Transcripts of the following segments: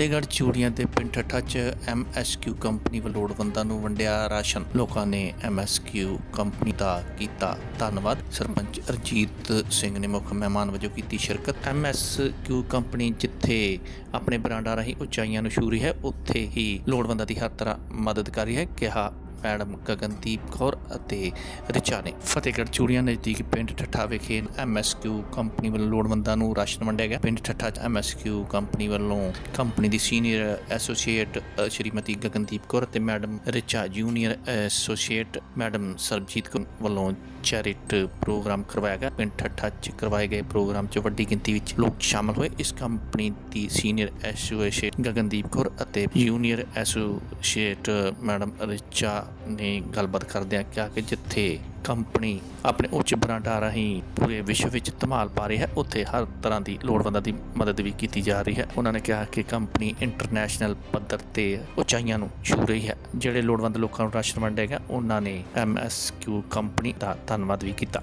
ਫਤਿਹਗੜ੍ਹ ਚੂੜੀਆਂ ਦੇ ਪਿੰਡ ਠੱਠਾ 'ਚ ਐਮਐਸਕਿਊ ਕੰਪਨੀ ਵੱਲੋਂ ਲੋੜਵੰਦਾਂ ਨੂੰ ਵੰਡਿਆ ਰਾਸ਼ਨ। ਲੋਕਾਂ ਨੇ ਐਮਐਸਕਿਊ ਕੰਪਨੀ ਦਾ ਕੀਤਾ ਧੰਨਵਾਦ। ਸਰਪੰਚ ਅਰਜੀਤ ਸਿੰਘ ਨੇ ਮੁੱਖ ਮਹਿਮਾਨ ਵਜੋਂ ਕੀਤੀ ਸ਼ਿਰਕਤ। ਐਮਐਸਕਿਊ ਕੰਪਨੀ ਜਿੱਥੇ ਆਪਣੇ ਬ੍ਰਾਂਡਾਂ ਰਾਹੀਂ ਉਚਾਈਆਂ ਨੂੰ ਛੂ ਰਹੀ ਹੈ, ਉੱਥੇ ਹੀ ਲੋੜਵੰਦਾਂ ਦੀ ਹਰ ਤਰ੍ਹਾਂ ਮਦਦ ਕਰ ਰਹੀ ਹੈ, ਕਿਹਾ ਮੈਡਮ ਗਗਨਦੀਪ ਕੌਰ ਅਤੇ ਰਿਚਾ ਨੇ ਫਤਿਹਗੜ੍ਹ ਚੂੜੀਆਂ ਨਜ਼ਦੀਕ ਪਿੰਡ ਠੱਠਾ ਵਿਖੇ ਐਮਐਸਕਿਊ ਕੰਪਨੀ ਵੱਲੋਂ ਲੋੜਵੰਦਾਂ ਨੂੰ ਰਾਸ਼ਨ ਵੰਡਿਆ ਗਿਆ। ਪਿੰਡ ਠੱਠਾ 'ਚ ਐਮਐਸਕਿਊ ਕੰਪਨੀ ਵੱਲੋਂ ਕੰਪਨੀ ਦੀ ਸੀਨੀਅਰ ਐਸੋਸੀਏਟ ਸ਼੍ਰੀਮਤੀ ਗਗਨਦੀਪ ਕੌਰ ਅਤੇ madam Richa junior associate, madam Sarabjit Kaur ਵੱਲੋਂ ਚੈਰਿਟ ਪ੍ਰੋਗਰਾਮ ਕਰਵਾਇਆ ਗਿਆ। ਪਿੰਡ ਠੱਠਾ 'ਚ ਕਰਵਾਏ ਗਏ ਪ੍ਰੋਗਰਾਮ 'ਚ ਵੱਡੀ ਗਿਣਤੀ ਵਿੱਚ ਲੋਕ ਸ਼ਾਮਲ ਹੋਏ। ਇਸ ਕੰਪਨੀ ਦੀ ਸੀਨੀਅਰ ਐਸੋਸੀਏਟ ਗਗਨਦੀਪ ਕੌਰ ਅਤੇ ਜੂਨੀਅਰ ਐਸੋਸੀਏਟ ਮੈਡਮ ਰਿਚਾ ਨੇ ਗੱਲਬਾਤ ਕਰਦਿਆਂ ਕਿਹਾ ਕਿ ਜਿੱਥੇ ਕੰਪਨੀ ਆਪਣੇ ਉੱਚ ਬ੍ਰਾਂਡਾਂ ਰਾਹੀਂ ਪੂਰੇ ਵਿਸ਼ਵ ਵਿੱਚ ਧਮਾਲ ਪਾ ਰਹੀ ਹੈ, ਉੱਥੇ ਹਰ ਤਰ੍ਹਾਂ ਦੀ ਲੋੜਵੰਦਾਂ ਦੀ ਮਦਦ ਵੀ ਕੀਤੀ ਜਾ ਰਹੀ ਹੈ। ਉਹਨਾਂ ਨੇ ਕਿਹਾ ਕਿ ਕੰਪਨੀ ਇੰਟਰਨੈਸ਼ਨਲ ਪੱਧਰ ਤੇ ਉਚਾਈਆਂ ਨੂੰ ਛੂ ਰਹੀ ਹੈ। ਜਿਹੜੇ ਲੋੜਵੰਦ ਲੋਕਾਂ ਨੂੰ ਰਾਸ਼ਨ ਵੰਡਿਆ ਗਿਆ ਉਹਨਾਂ ਨੇ ਐਮਐਸਕਿਊ ਕੰਪਨੀ ਦਾ ਧੰਨਵਾਦ ਵੀ ਕੀਤਾ।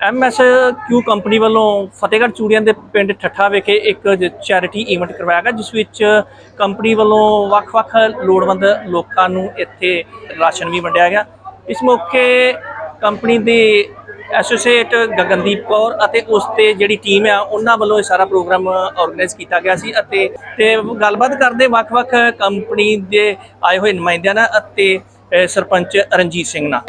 ਐਮਐਸ ਕਿਊ ਕੰਪਨੀ ਵੱਲੋਂ ਫਤਿਹਗੜ੍ਹ ਚੂੜੀਆਂ ਦੇ ਪਿੰਡ ਠੱਠਾ ਵਿਖੇ ਇੱਕ ਚੈਰਿਟੀ ਇਵੈਂਟ ਕਰਵਾਇਆ ਗਿਆ, ਜਿਸ ਵਿੱਚ ਕੰਪਨੀ ਵੱਲੋਂ ਵੱਖ-ਵੱਖ ਲੋੜਵੰਦ ਲੋਕਾਂ ਨੂੰ ਇੱਥੇ ਰਾਸ਼ਨ ਵੀ ਵੰਡਿਆ ਗਿਆ। ਇਸ ਮੌਕੇ ਕੰਪਨੀ ਦੇ ਐਸੋਸੀਏਟ ਗਗਨਦੀਪ ਕੌਰ ਅਤੇ ਉਸ ਤੇ ਜਿਹੜੀ ਟੀਮ ਆ, ਉਹਨਾਂ ਵੱਲੋਂ ਇਹ ਸਾਰਾ ਪ੍ਰੋਗਰਾਮ ਆਰਗੇਨਾਈਜ਼ ਕੀਤਾ ਗਿਆ ਸੀ ਅਤੇ ਤੇ ਗੱਲਬਾਤ ਕਰਦੇ ਵੱਖ-ਵੱਖ ਕੰਪਨੀ ਦੇ ਆਏ ਹੋਏ ਨੁਮਾਇੰਦਿਆਂ ਨਾਲ ਅਤੇ ਸਰਪੰਚ ਰਣਜੀਤ ਸਿੰਘ ਨਾਲ।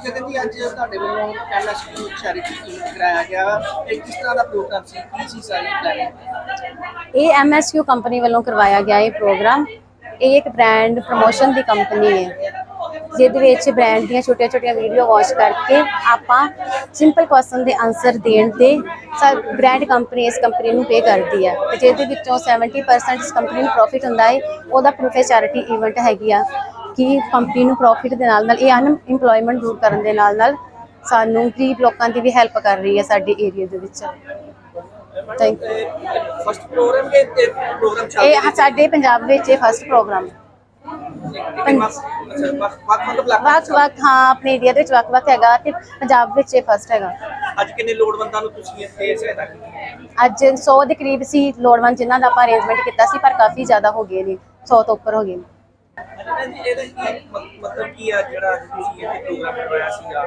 ਹਕੀਕਤ ਜੀ ਅੱਜ ਤੁਹਾਡੇ ਵੱਲੋਂ ਐਮਐਸਪੀ ਚੈਰਿਟੀ ਇਵੈਂਟ ਕਰਾਇਆ ਗਿਆ ਇਹ ਕਿਸ ਤਰ੍ਹਾਂ ਦਾ ਪ੍ਰੋਗਰਾਮ ਸੀ? ਕੀ ਸੀ ਸਾਰੀ ਪਲੈਨਿੰਗ ਇਹ ਐਮਐਸਕਿਊ ਕੰਪਨੀ ਵੱਲੋਂ ਕਰਵਾਇਆ ਗਿਆ ਇਹ ਪ੍ਰੋਗਰਾਮ। ਇਹ ਇੱਕ ਬ੍ਰਾਂਡ ਪ੍ਰੋਮੋਸ਼ਨ ਦੀ ਕੰਪਨੀ ਹੈ। ਜਿਹਦੇ ਵਿੱਚ ਬ੍ਰਾਂਡ ਦੀਆਂ ਛੋਟੀਆਂ-ਛੋਟੀਆਂ ਵੀਡੀਓ ਵਾਚ ਕਰਕੇ ਆਪਾਂ ਸਿੰਪਲ ਕੁਐਸਚਨ ਦੇ ਆਨਸਰ ਦੇਣ ਤੇ ਸਰ ਬ੍ਰਾਂਡ ਕੰਪਨੀ ਇਸ ਕੰਪਨੀ ਨੂੰ ਪੇ ਕਰਦੀ ਹੈ। ਤੇ ਜਿਹਦੇ ਵਿੱਚੋਂ 70% ਇਸ ਕੰਪਨੀ ਨੂੰ ਪ੍ਰੋਫਿਟ ਹੁੰਦਾ ਹੈ। ਉਹਦਾ ਪ੍ਰੂਫ ਹੈ ਚੈਰਿਟੀ ਇਵੈਂਟ ਹੈਗੀ ਆ। ਕਿ ਕੰਪਨੀ ਨੂੰ ਪ੍ਰੋਫਿਟ ਦੇ ਨਾਲ ਨਾਲ ਇਹ ਅਨਇੰਪਲੋਇਮੈਂਟ ਦੂਰ ਕਰਨ ਦੇ ਨਾਲ ਨਾਲ ਸਾਨੂੰ ਗਰੀਬ ਲੋਕਾਂ ਦੀ ਵੀ ਹੈਲਪ ਕਰ ਰਹੀ ਹੈ ਸਾਡੇ ਏਰੀਆ ਦੇ ਵਿੱਚ। ਥੈਂਕ ਯੂ ਫਸਟ ਪ੍ਰੋਗਰਾਮ ਕੇ ਤੇ ਪ੍ਰੋਗਰਾਮ ਚੱਲ ਇਹ ਹਾਂ, ਸਾਡੇ ਪੰਜਾਬ ਵਿੱਚ ਇਹ ਫਸਟ ਪ੍ਰੋਗਰਾਮ ਹੈ ਵੱਖ ਵੱਖ ਆਪਣੇ ਏਰੀਆ ਦੇ ਵਿੱਚ ਵੱਖ ਵੱਖ ਹੈਗਾ ਤੇ ਪੰਜਾਬ ਵਿੱਚ ਇਹ ਫਸਟ ਹੈਗਾ। ਅੱਜ ਕਿੰਨੇ ਲੋੜਵੰਦਾਂ ਨੂੰ ਤੁਸੀਂ ਇੱਥੇ ਸਹਾਇਤਾ ਕੀਤੀ? ਅੱਜ 100 ਦੇ ਕਰੀਬ ਸੀ ਲੋੜਵੰਦ ਜਿਨ੍ਹਾਂ ਦਾ ਆਪਾਂ ਅਰੇਂਜਮੈਂਟ ਕੀਤਾ ਸੀ ਪਰ ਕਾਫੀ ਜ਼ਿਆਦਾ ਹੋ ਗਏ ਨੇ 100 ਤੋਂ ਉੱਪਰ ਹੋ ਗਏ ਨੇ। ਇਹਦਾ ਕੀ ਮਤਲਬ ਕੀ ਆ ਜਿਹੜਾ ਤੁਸੀਂ ਇੱਥੇ ਪ੍ਰੋਗਰਾਮ ਕਰਵਾਇਆ ਸੀਗਾ?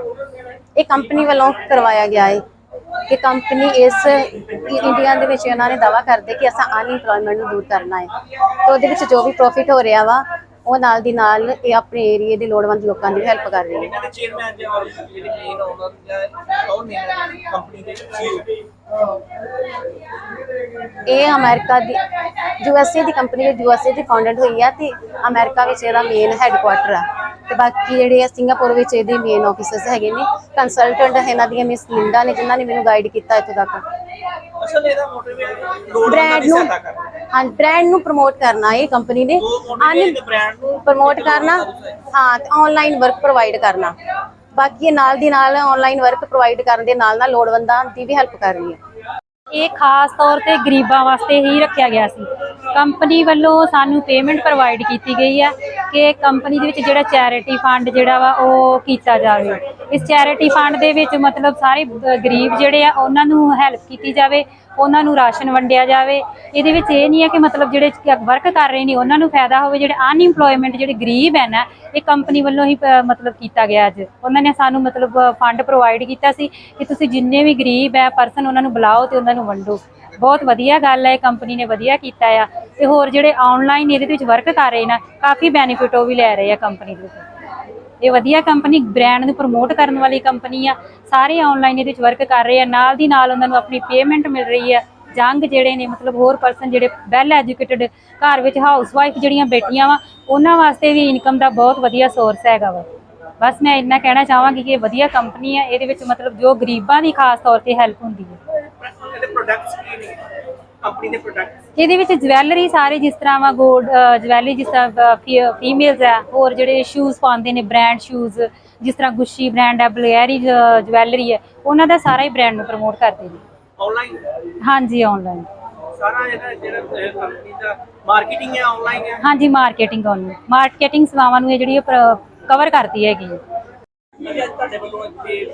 ਇਹ ਕੰਪਨੀ ਵੱਲੋਂ ਕਰਵਾਇਆ ਗਿਆ ਹੈ ਕਿ ਕੰਪਨੀ ਇਸ ਇੰਡੀਆ ਦੇ ਵਿੱਚ ਇਹਨਾਂ ਨੇ ਦਾਵਾ ਕਰਦੇ ਕਿ ਅਸਾਂ ਅਨਇੰਪਲੋਇਮੈਂਟ ਨੂੰ ਦੂਰ ਕਰਨਾ ਹੈ ਤੇ ਉਹਦੇ ਵਿੱਚ ਜੋ ਵੀ ਪ੍ਰੋਫਿਟ ਹੋ ਰਿਹਾ ਵਾ ਉਹ ਨਾਲ ਦੀ ਨਾਲ ਇਹ ਆਪਣੇ ਏਰੀਆ ਦੇ ਲੋੜਵੰਦ ਲੋਕਾਂ ਦੀ ਹੈਲਪ ਕਰ ਰਹੀ ਹੈ। ਇਹਨਾਂ ਦੇ ਚੇਅਰਮੈਨ ਜਾਂ ਔਰ ਜਿਹੜੇ ਮੇਨ ਓਨਰ ਜਾਂ ਕੌਣ ਨੇ ਕੰਪਨੀ ਦੇ CEO ਇਹ ਅਮਰੀਕਾ ਦੀ ਯੂਐਸਏ ਦੀ ਕੰਪਨੀ ਵਿੱਚ ਯੂਐਸਏ ਦੀ ਫਾਊਂਡਡ ਹੋਈ ਆ ਤੇ ਅਮਰੀਕਾ ਵਿੱਚ ਇਹਦਾ ਮੇਨ ਹੈੱਡਕੁਆਟਰ ਆ। ਤੇ ਬਾਕੀ ਜਿਹੜੇ ਆ ਸਿੰਗਾਪੁਰ ਵਿੱਚ ਇਹਦੇ ਮੇਨ ਆਫਿਸਸ ਹੈਗੇ ਨੇ। ਕੰਸਲਟੈਂਟ ਇਹਨਾਂ ਦੀਆਂ ਮਿਸ ਲਿੰਡਾ ਨੇ ਜਿਨ੍ਹਾਂ ਨੇ ਮੈਨੂੰ ਗਾਈਡ ਕੀਤਾ ਇੱਥੋਂ ਤੱਕ। ਅਸਲ ਇਹਦਾ ਮੋਟਿਵ ਲੋੜਵੰਦਾਂ ਬ੍ਰਾਂਡ ਨੂੰ ਹਾਂ ਬ੍ਰਾਂਡ ਨੂੰ ਪ੍ਰਮੋਟ ਕਰਨਾ ਇਹ ਕੰਪਨੀ ਨੇ। ਉਹਨੇ ਬ੍ਰਾਂਡ ਨੂੰ ਪ੍ਰਮੋਟ ਕਰਨਾ। ਹਾਂ ਤੇ ਆਨਲਾਈਨ ਵਰਕ ਪ੍ਰੋਵਾਈਡ ਕਰਨਾ। ਬਾਕੀ ਇਹ ਨਾਲ ਦੀ ਨਾਲ ਆਨਲਾਈਨ ਵਰਕ ਪ੍ਰੋਵਾਈਡ ਕਰਨ ਦੇ ਨਾਲ ਨਾਲ ਲੋੜਵੰਦਾਂ ਦੀ ਵੀ ਹੈਲਪ ਕਰ ਰਹੀ ਹੈ। ਇਹ ਖਾਸ ਤੌਰ ਤੇ ਗਰੀਬਾਂ ਵਾਸਤੇ ਹੀ ਰੱਖਿਆ ਗਿਆ ਸੀ। ਕੰਪਨੀ ਵੱਲੋਂ ਸਾਨੂੰ ਪੇਮੈਂਟ ਪ੍ਰੋਵਾਈਡ ਕੀਤੀ ਗਈ ਹੈ ਕਿ ਕੰਪਨੀ ਦੇ ਵਿੱਚ ਜਿਹੜਾ ਚੈਰਿਟੀ ਫੰਡ ਜਿਹੜਾ ਵਾ ਉਹ ਕੀਤਾ ਜਾਵੇ। ਇਸ ਚੈਰਿਟੀ ਫੰਡ ਦੇ ਵਿੱਚ ਮਤਲਬ ਸਾਰੇ ਗਰੀਬ ਜਿਹੜੇ ਆ, ਉਹਨਾਂ ਨੂੰ ਹੈਲਪ ਕੀਤੀ ਜਾਵੇ। ਉਹਨਾਂ ਨੂੰ ਰਾਸ਼ਨ ਵੰਡਿਆ ਜਾਵੇ। ਇਹਦੇ ਵਿੱਚ ਇਹ ਨਹੀਂ ਹੈ ਕਿ ਮਤਲਬ ਜਿਹੜੇ ਵਰਕ ਕਰ ਰਹੇ ਨੇ, ਉਹਨਾਂ ਨੂੰ ਫਾਇਦਾ ਹੋਵੇ, ਜਿਹੜੇ ਅਨਇੰਪਲੋਇਮੈਂਟ ਜਿਹੜੇ ਗਰੀਬ ਹੈ ਨਾ, ਇਹ ਕੰਪਨੀ ਵੱਲੋਂ ਹੀ ਪ- ਮਤਲਬ ਕੀਤਾ ਗਿਆ ਅੱਜ। ਉਹਨਾਂ ਨੇ ਸਾਨੂੰ ਮਤਲਬ ਫੰਡ ਪ੍ਰੋਵਾਈਡ ਕੀਤਾ ਸੀ ਕਿ ਤੁਸੀਂ ਜਿੰਨੇ ਵੀ ਗਰੀਬ ਹੈ ਪਰਸਨ ਉਹਨਾਂ ਨੂੰ ਬੁਲਾਓ ਤੇ ਉਹਨਾਂ ਨੂੰ ਵੰਡੋ। ਬਹੁਤ ਵਧੀਆ ਗੱਲ ਹੈ ਕੰਪਨੀ ਨੇ ਵਧੀਆ ਕੀਤਾ ਆ। ਤੇ ਹੋਰ ਜਿਹੜੇ ਆਨਲਾਈਨ ਇਹਦੇ ਵਿੱਚ ਵਰਕ ਕਰ ਰਹੇ ਨਾ, ਕਾਫੀ ਬੈਨੀਫਿਟ ਉਹ ਵੀ ਲੈ ਰਹੇ ਆ ਕੰਪਨੀ ਦੇ ਇਹ ਵਧੀਆ ਕੰਪਨੀ ਬ੍ਰਾਂਡ ਨੂੰ ਪ੍ਰਮੋਟ ਕਰਨ ਵਾਲੀ ਕੰਪਨੀ ਆ। ਸਾਰੇ ਆਨਲਾਈਨ ਇਹਦੇ ਵਿੱਚ ਵਰਕ ਕਰ ਰਹੇ ਆ। ਨਾਲ ਦੀ ਨਾਲ ਉਹਨਾਂ ਨੂੰ ਆਪਣੀ ਪੇਮੈਂਟ ਮਿਲ ਰਹੀ ਹੈ ਜੰਗ ਜਿਹੜੇ ਨੇ, ਮਤਲਬ ਹੋਰ ਪਰਸਨ ਜਿਹੜੇ ਵੈਲ ਐਜੂਕੇਟਡ ਘਰ ਵਿੱਚ ਹਾਊਸ ਵਾਈਫ ਜਿਹੜੀਆਂ ਬੇਟੀਆਂ ਵਾ, ਉਹਨਾਂ ਵਾਸਤੇ ਵੀ ਇਨਕਮ ਦਾ ਬਹੁਤ ਵਧੀਆ ਸੋਰਸ ਹੈਗਾ ਵਾ। ਬਸ ਮੈਂ ਇੰਨਾ ਕਹਿਣਾ ਚਾਹਾਂਗੀ ਕਿ ਇਹ ਵਧੀਆ ਕੰਪਨੀ ਹੈ ਇਹਦੇ ਵਿੱਚ ਮਤਲਬ ਜੋ ਗਰੀਬਾਂ ਦੀ ਖਾਸ ਤੌਰ ਤੇ ਹੈਲਪ ਹੁੰਦੀ ਹੈ ਕੰਪਨੀ ਦੇ ਪ੍ਰੋਡਕਟਸ ਇਹਦੇ ਵਿੱਚ ਜਵੈਲਰੀ ਸਾਰੇ ਜਿਸ ਤਰ੍ਹਾਂ ਵਾ ਗੋਲਡ ਜਵੈਲਰੀ ਜਿਸ ਤਰ੍ਹਾਂ ਫੀਮੇਲਸ ਆ ਹੋਰ ਜਿਹੜੇ ਸ਼ੂਜ਼ ਪਾਉਂਦੇ ਨੇ ਬ੍ਰਾਂਡ ਸ਼ੂਜ਼ ਜਿਸ ਤਰ੍ਹਾਂ ਗੁੱਚੀ ਬ੍ਰਾਂਡ ਹੈ ਬਲੇਰੀ ਜਵੈਲਰੀ ਹੈ ਉਹਨਾਂ ਦਾ ਸਾਰਾ ਹੀ ਬ੍ਰਾਂਡ ਨੂੰ ਪ੍ਰਮੋਟ ਕਰਦੇ ਨੇ। ਆਨਲਾਈਨ ਹਾਂਜੀ ਆਨਲਾਈਨ ਸਾਰਾ ਇਹਦਾ ਜਿਹੜਾ ਕੰਪਨੀ ਦਾ ਮਾਰਕੀਟਿੰਗ ਹੈ ਆਨਲਾਈਨ ਹੈ ਹਾਂਜੀ ਮਾਰਕੀਟਿੰਗ ਉਹਨੂੰ। ਮਾਰਕੀਟਿੰਗ ਸੇਵਾਵਾਂ ਨੂੰ ਇਹ ਜਿਹੜੀ ਕਵਰ ਕਰਦੀ ਹੈਗੀ ਹੈ ਤੁਹਾਡੇ ਵੱਲੋਂ ਇੱਥੇ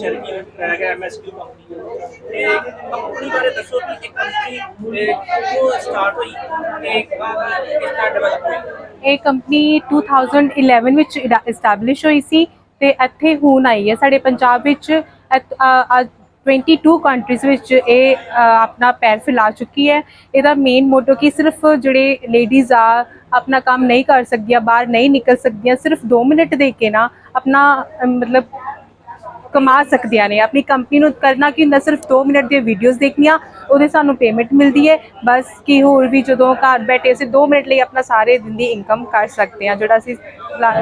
ਚੈਰਿਟੀ ਕਰਾਇਆ ਗਿਆ ਐਮਐਸਕਿਊ ਕੰਪਨੀ ਵੱਲੋਂ ਇਹ ਕੰਪਨੀ ਬਾਰੇ ਦੱਸੋ ਕਿ ਇਹ ਕੰਪਨੀ ਕਿਉਂ ਸਟਾਰਟ ਹੋਈ ਤੇ ਕਿਸ ਤਰ੍ਹਾਂ ਡਿਵੈਲਪ ਹੋਈ? ਇਹ ਕੰਪਨੀ 2011 ਵਿੱਚ ਐਸਟੈਬਲਿਸ਼ ਹੋਈ ਸੀ ਤੇ ਇੱਥੇ ਹੁਣ ਆਈ ਹੈ। ਸਾਡੇ ਪੰਜਾਬ ਵਿੱਚ ਇੱਥ- 22 ਕੰਟਰੀਜ਼ ਵਿੱਚ ਇਹ ਆਪਣਾ ਪੈਰ ਫੈਲਾ ਚੁੱਕੀ ਹੈ। ਇਹਦਾ ਮੇਨ ਮੋਟੋ ਕਿ ਸਿਰਫ ਜਿਹੜੇ ਲੇਡੀਜ਼ ਆ, ਆਪਣਾ ਕੰਮ ਨਹੀਂ ਕਰ ਸਕਦੀਆਂ, ਬਾਹਰ ਨਹੀਂ ਨਿਕਲ ਸਕਦੀਆਂ, ਸਿਰਫ 2 ਮਿੰਟ ਦੇ ਕੇ ਨਾ ਆਪਣਾ ਮਤਲਬ ਕਮਾ ਸਕਦੀਆਂ ਨੇ। ਆਪਣੀ ਕੰਪਨੀ ਨੂੰ ਕਰਨਾ ਕਿ ਹੁੰਦਾ, ਸਿਰਫ 2 ਮਿੰਟ ਦੀਆਂ ਵੀਡੀਓਜ਼ ਦੇਖਣੀਆਂ, ਉਹਦੇ ਸਾਨੂੰ ਪੇਮੈਂਟ ਮਿਲਦੀ ਹੈ। ਬਸ ਕਿ ਹੋਰ ਵੀ ਜਦੋਂ ਘਰ ਬੈਠੇ ਅਸੀਂ 2 ਮਿੰਟ ਲਈ ਆਪਣਾ ਸਾਰੇ ਦਿਨ ਦੀ ਇਨਕਮ ਕਰ ਸਕਦੇ ਹਾਂ, ਜਿਹੜਾ ਅਸੀਂ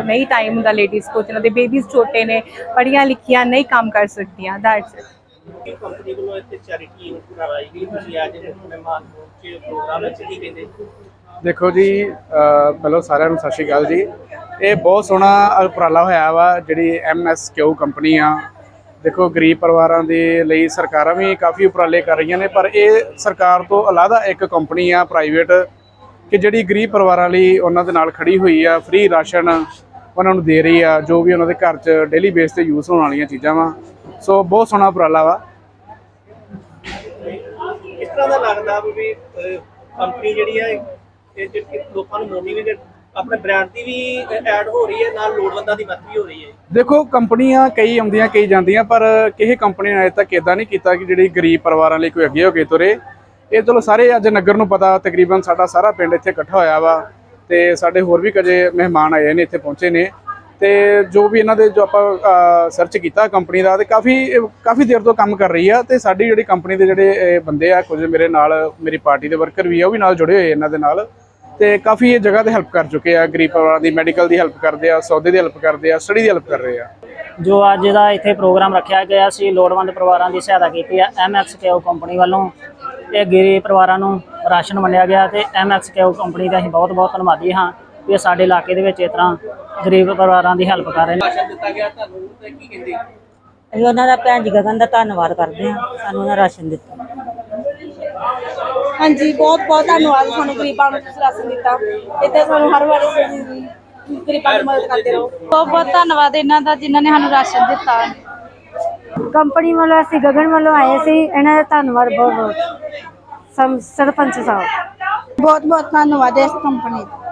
ਨਹੀਂ ਟਾਈਮ ਹੁੰਦਾ ਲੇਡੀਜ਼ ਕੋਲ ਜਿਹਨਾਂ ਦੇ ਬੇਬੀਜ਼ ਛੋਟੇ ਨੇ, ਪੜ੍ਹੀਆਂ ਲਿਖੀਆਂ, ਨਹੀਂ ਕੰਮ ਕਰ ਸਕਦੀਆਂ ਦੈਟਸ ਇਟ ਇਹ ਕੰਪਨੀ ਵੱਲੋਂ ਇੱਥੇ ਚੈਰਿਟੀ ਇਵੈਂਟ ਕਰਵਾਈ ਗਈ। ਤੁਸੀਂ ਅੱਜ ਮਹਿਮਾਨ ਪਹੁੰਚੇ ਪ੍ਰੋਗਰਾਮ ਵਿੱਚ ਕੀ ਕਹਿੰਦੇ ਦੇਖੋ ਜੀ ਅ, ਪਹਿਲਾਂ ਸਾਰਿਆਂ ਨੂੰ ਸਤਿ ਸ਼੍ਰੀ ਅਕਾਲ ਜੀ। ਇਹ ਬਹੁਤ ਸੋਹਣਾ ਉਪਰਾਲਾ ਹੋਇਆ ਵਾ ਜਿਹੜੀ ਐਮਐਸਕਿਊ ਕੰਪਨੀ ਆ। ਦੇਖੋ ਗਰੀਬ ਪਰਿਵਾਰਾਂ ਦੇ ਲਈ ਸਰਕਾਰਾਂ ਵੀ ਕਾਫੀ ਉਪਰਾਲੇ ਕਰ ਰਹੀਆਂ ਨੇ ਪਰ ਇਹ ਸਰਕਾਰ ਤੋਂ ਅਲੱਗਾ ਇੱਕ ਕੰਪਨੀ ਆ ਪ੍ਰਾਈਵੇਟ ਕਿ ਜਿਹੜੀ ਗਰੀਬ ਪਰਿਵਾਰਾਂ ਲਈ ਉਹਨਾਂ ਦੇ ਨਾਲ ਖੜੀ ਹੋਈ ਆ ਫ੍ਰੀ ਰਾਸ਼ਨ ਉਹਨਾਂ ਨੂੰ ਦੇ ਰਹੀ ਆ ਜੋ ਵੀ ਉਹਨਾਂ ਦੇ ਘਰ 'ਚ ਡੇਲੀ ਬੇਸ ਤੇ ਯੂਜ਼ ਹੋਣ ਵਾਲੀਆਂ ਚੀਜ਼ਾਂ ਵਾ। ਸੋ ਬਹੁਤ ਸੋਹਣਾ ਉਪਰਾਲਾ ਵਾ। ਇਸ ਤਰ੍ਹਾਂ ਦਾ ਲੱਗਦਾ ਵੀ ਕੰਪਨੀ ਜਿਹੜੀ ਹੈ ਇਹ ਜਿਹੜੀ ਲੋਕਾਂ ਨੂੰ ਮੋਟੀਵੇਟ ਆਪਣੇ ਬ੍ਰਾਂਡ ਦੀ ਵੀ ਐਡ ਹੋ ਰਹੀ ਹੈ ਨਾਲ ਲੋੜਵੰਦਾਂ ਦੀ ਮਦਦ ਵੀ ਹੋ ਰਹੀ ਹੈ। ਦੇਖੋ ਕੰਪਨੀਆਂ ਕਈ ਆਉਂਦੀਆਂ ਕਈ ਜਾਂਦੀਆਂ ਪਰ ਕਿਸੇ ਕੰਪਨੀ ਨੇ ਅਜੇ ਤੱਕ ਇਦਾਂ ਨਹੀਂ ਕੀਤਾ ਕਿ ਜਿਹੜੀ ਗਰੀਬ ਪਰਿਵਾਰਾਂ ਲਈ ਕੋਈ ਅੱਗੇ ਹੋ ਕੇ ਤੁਰੇ। ਇਹ ਚਲੋ ਸਾਰੇ ਅੱਜ ਨਗਰ ਨੂੰ ਪਤਾ ਤਕਰੀਬਨ ਸਾਡਾ ਸਾਰਾ ਪਿੰਡ ਇੱਥੇ ਇਕੱਠਾ ਹੋਇਆ ਵਾ ਤੇ ਸਾਡੇ ਹੋਰ ਵੀ ਕਜੇ ਮਹਿਮਾਨ ਆਏ ਨੇ ਇੱਥੇ ਪਹੁੰਚੇ ਨੇ। ਤੇ ਜੋ ਵੀ ਇਹਨਾਂ ਦੇ ਜੋ ਆਪਾਂ ਸਰਚ ਕੀਤਾ ਕੰਪਨੀ ਦਾ, ਤੇ ਕਾਫੀ ਕਾਫੀ ਦੇਰ ਤੋਂ ਕੰਮ ਕਰ ਰਹੀ ਆ, ਤੇ ਸਾਡੀ ਜਿਹੜੀ ਕੰਪਨੀ ਦੇ ਜਿਹੜੇ ਬੰਦੇ ਆ, ਕੁਝ ਮੇਰੇ ਨਾਲ, ਮੇਰੀ ਪਾਰਟੀ ਦੇ ਵਰਕਰ ਵੀ ਆ, ਉਹ ਵੀ ਨਾਲ ਜੁੜੇ ਹੋਏ ਇਹਨਾਂ ਦੇ ਨਾਲ, ਤੇ ਕਾਫੀ ਇਹ ਜਗ੍ਹਾ ਤੇ ਹੈਲਪ ਕਰ ਚੁੱਕੇ ਆ, ਗਰੀਬ ਪਰਿਵਾਰਾਂ ਦੀ ਮੈਡੀਕਲ ਦੀ ਹੈਲਪ ਕਰਦੇ ਆ, ਸੌਦੇ ਦੀ ਹੈਲਪ ਕਰਦੇ ਆ ਸਟੱਡੀ ਦੀ ਹੈਲਪ ਕਰ ਰਹੇ ਆ। ਜੋ ਅੱਜ ਦਾ ਇੱਥੇ ਪ੍ਰੋਗਰਾਮ ਰੱਖਿਆ ਗਿਆ ਸੀ, ਲੋੜਵੰਦ ਪਰਿਵਾਰਾਂ ਦੀ ਸਹਾਇਤਾ ਕੀਤੀ ਆ ਹੈ ਐਮਐਕਸਕੇਓ ਕੰਪਨੀ ਵੱਲੋਂ, ਇਹ ਗਰੀਬ ਪਰਿਵਾਰਾਂ ਨੂੰ ਰਾਸ਼ਨ ਵੰਡਿਆ ਗਿਆ, ਤੇ ਐਮਐਕਸਕੇਓ ਕੰਪਨੀ ਦਾ ਅਸੀਂ ਬਹੁਤ ਬਹੁਤ ਧੰਨਵਾਦੀ ਹਾਂ। ਇਹ ਸਾਡੇ ਇਲਾਕੇ ਦੇ ਵਿੱਚ ਇਸ ਤਰ੍ਹਾਂ ਗਰੀਬ ਪਰਿਵਾਰਾਂ ਦੀ ਹੈਲਪ ਕਰ ਰਹੇ ਨੇ। ਭਾਸ਼ਣ ਦਿੱਤਾ ਗਿਆ ਤੁਹਾਨੂੰ ਤੇ ਕੀ ਕਹਿੰਦੇ? ਅਸੀਂ ਉਹਨਾਂ ਦਾ ਭੈਣ ਜੀ ਗਗਨ ਦਾ ਧੰਨਵਾਦ ਕਰਦੇ ਹਾਂ ਸਾਨੂੰ ਉਹਨਾਂ ਰਾਸ਼ਨ ਦਿੱਤਾ। ਹਾਂਜੀ ਬਹੁਤ ਬਹੁਤ ਧੰਨਵਾਦ ਸਾਨੂੰ ਗਰੀਬਾਂ ਨੂੰ ਤੁਸੀਂ ਰਾਸ਼ਨ ਦਿੱਤਾ। ਇੱਦਾਂ ਸਾਨੂੰ ਹਰ ਵਾਰੀ ਤੁਸੀਂ ਗਰੀਬਾਂ ਦੀ ਮਦਦ ਕਰਦੇ ਰਹੋ। ਬਹੁਤ ਬਹੁਤ ਧੰਨਵਾਦ ਇਹਨਾਂ ਦਾ ਜਿਨ੍ਹਾਂ ਨੇ ਸਾਨੂੰ ਰਾਸ਼ਨ ਦਿੱਤਾ। ਕੰਪਨੀ ਵੱਲੋਂ ਅਸੀਂ ਗਗਨ ਵੱਲੋਂ ਆਏ ਸੀ ਇਹਨਾਂ ਦਾ ਧੰਨਵਾਦ ਬਹੁਤ ਬਹੁਤ। ਸਮ- ਸਰਪੰਚ ਸਾਹਿਬ। ਬਹੁਤ ਬਹੁਤ ਧੰਨਵਾਦ ਇਸ ਕੰਪਨੀ ਦਾ।